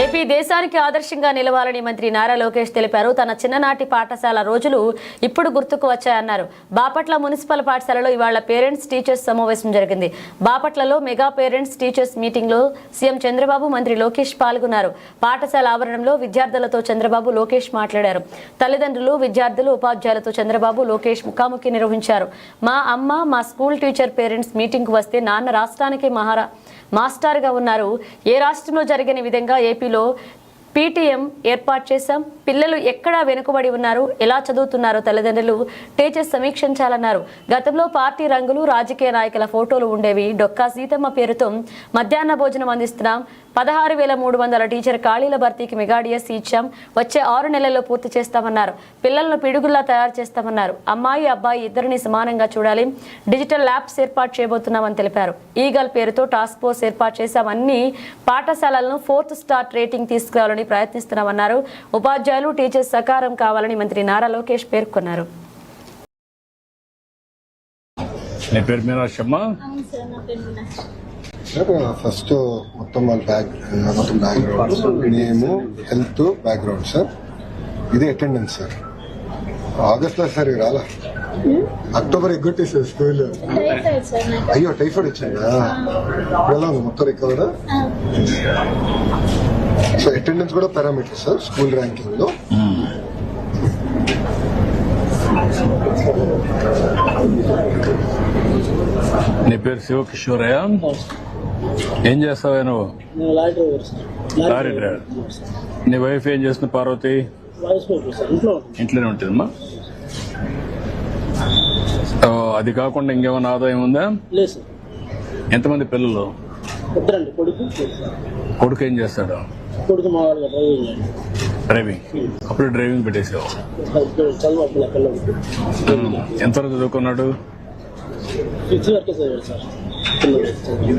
AP దేశానికి ఆదర్శంగా నిలవాలని మంత్రి నారా లోకేష్ తెలిపారు. తన చిన్ననాటి పాఠశాల రోజులు ఇప్పుడు గుర్తుకు వచ్చాయన్నారు. బాపట్ల మున్సిపల్ పాఠశాలలో ఇవాళ పేరెంట్స్ టీచర్స్ సమావేశం జరిగింది. బాపట్లలో మెగా పేరెంట్స్ టీచర్స్ మీటింగ్లో సీఎం చంద్రబాబు మంత్రి లోకేష్ పాల్గొన్నారు. పాఠశాల ఆవరణంలో విద్యార్థులతో చంద్రబాబు లోకేష్ మాట్లాడారు. తల్లిదండ్రులు విద్యార్థులు ఉపాధ్యాయులతో చంద్రబాబు లోకేష్ ముఖాముఖి నిర్వహించారు. మా అమ్మ మా స్కూల్ టీచర్ పేరెంట్స్ మీటింగ్కు వస్తే నాన్న రాష్ట్రానికి మహారా మాస్టర్గా ఉన్నారు. ఏ రాష్ట్రంలో జరిగిన విధంగా ఏపీ below పీటీఎం ఏర్పాటు చేశాం. పిల్లలు ఎక్కడ వెనుకబడి ఉన్నారు. ఎలా చదువుతున్నారో తల్లిదండ్రులు టీచర్స్ సమీక్షించాలన్నారు. గతంలో పార్టీ రంగులు రాజకీయ నాయకుల ఫోటోలు ఉండేవి. డొక్కా సీతమ్మ పేరుతో మధ్యాహ్న భోజనం అందిస్తున్నాం. పదహారు వేల మూడు వందల టీచర్ ఖాళీల భర్తీకి మెగాడిఎస్ ఇచ్చాం. వచ్చే ఆరు నెలల్లో పూర్తి చేస్తామన్నారు. పిల్లలను పిడుగుల్లా తయారు చేస్తామన్నారు. అమ్మాయి అబ్బాయి ఇద్దరిని సమానంగా చూడాలి. డిజిటల్ ల్యాబ్స్ ఏర్పాటు చేయబోతున్నామని తెలిపారు. ఈగల్ పేరుతో టాస్క్ ఫోర్స్ ఏర్పాటు చేశాం. అన్ని పాఠశాలలను ఫోర్త్ స్టార్ రేటింగ్ తీసుకురావాలని ప్రయత్నిస్తున్నామన్నారు. ఉపాధ్యాయులు టీచర్స్ సకారం కావాలని మంత్రి నారా లోకేష్ పేర్కొన్నారు. నీ పేరు మీనాక్షమ్మ ఫస్ట్ మొత్తం వాళ్ళ బ్యాక్ మొత్తం బ్యాక్గ్రౌండ్ నేము హెల్త్ బ్యాక్గ్రౌండ్ సార్. ఇది అటెండెన్స్ సార్. ఆగస్ట్లో సార్ రాలా? అక్టోబర్ ఎగ్గొట్టేసారు స్కూల్. అయ్యో టైఫాయిడ్ వచ్చిందా? ఇప్పుడు ఎలా ఉంది మొత్తం రికవర్ సో అటెండెన్స్ కూడా పారామీటర్ సార్ స్కూల్ ర్యాంకింగ్లో నీ పేరు శివకిషోరయ్య ఏం చేస్తావా నువ్వు? లారీ డ్రైవర్ నీ వైఫ్ ఏం చేస్తుంది పార్వతి. ఇంట్లోనే ఉంటుందమ్మా. అది కాకుండా ఇంకేమైనా ఆదాయం ఉందా? ఎంతమంది పిల్లలు? ఇద్దరండి. కొడుకు కొడుకు. ఏం చేస్తాడు? కొడుకు డ్రైవింగ్ డ్రైవింగ్? అప్పుడు డ్రైవింగ్ పెట్టేసావు. ఎంతవరకు చదువుకున్నాడు? ఫిఫ్త్ వరకే చదివాడు సార్. పిల్లలు చదువు.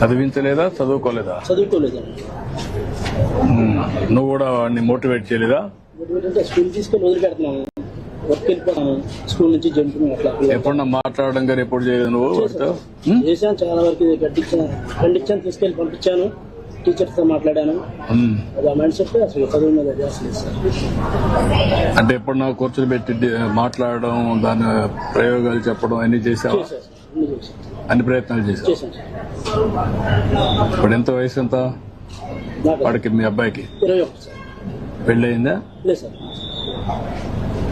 చదివించలేదా? చదువుకోలేదా. నువ్వు కూడా వాడిని మోటివేట్ చేయలేదా? స్కూల్ తీసుకొని వదిలిపెడుతున్నాను. వర్క్ వెళ్ళిపోతాను స్కూల్ నుంచి అట్లా ఎప్పుడన్నా మాట్లాడడం కానీ ఎప్పుడు చేయలేదు నువ్వు వాడితో? చేశాను. చాలా వరకు గడ్డించాను గండించాను తీసుకెళ్ళి పంపించాను. టీచర్స్తో మాట్లాడాను. అది మైండ్ సెట్ అసలు చదువు మీద అంటే ఎప్పుడు నా కూర్చొని పెట్టి మాట్లాడడం దాని ప్రయోగాలు చెప్పడం అన్ని చేసావా? అన్ని ప్రయత్నాలు చేసావు? ఇప్పుడు ఎంత వయసు ఎంత? వాడికి మీ అబ్బాయికి? పెళ్ళయిందా? లేదు సార్.